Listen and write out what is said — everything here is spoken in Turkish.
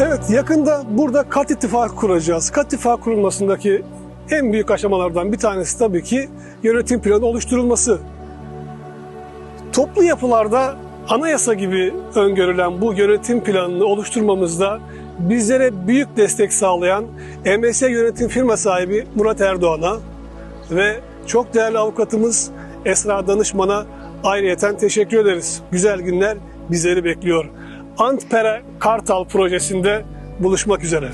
Evet, yakında burada kat ittifakı kuracağız. Kat ittifakı kurulmasındaki en büyük aşamalardan bir tanesi tabii ki yönetim planı oluşturulması. Toplu yapılarda anayasa gibi öngörülen bu yönetim planını oluşturmamızda bizlere büyük destek sağlayan EMS yönetim firma sahibi Murat Erdoğan'a ve çok değerli avukatımız Esra Danışman'a ayrıyeten teşekkür ederiz. Güzel günler bizleri bekliyor. Antpere Kartal projesinde buluşmak üzere.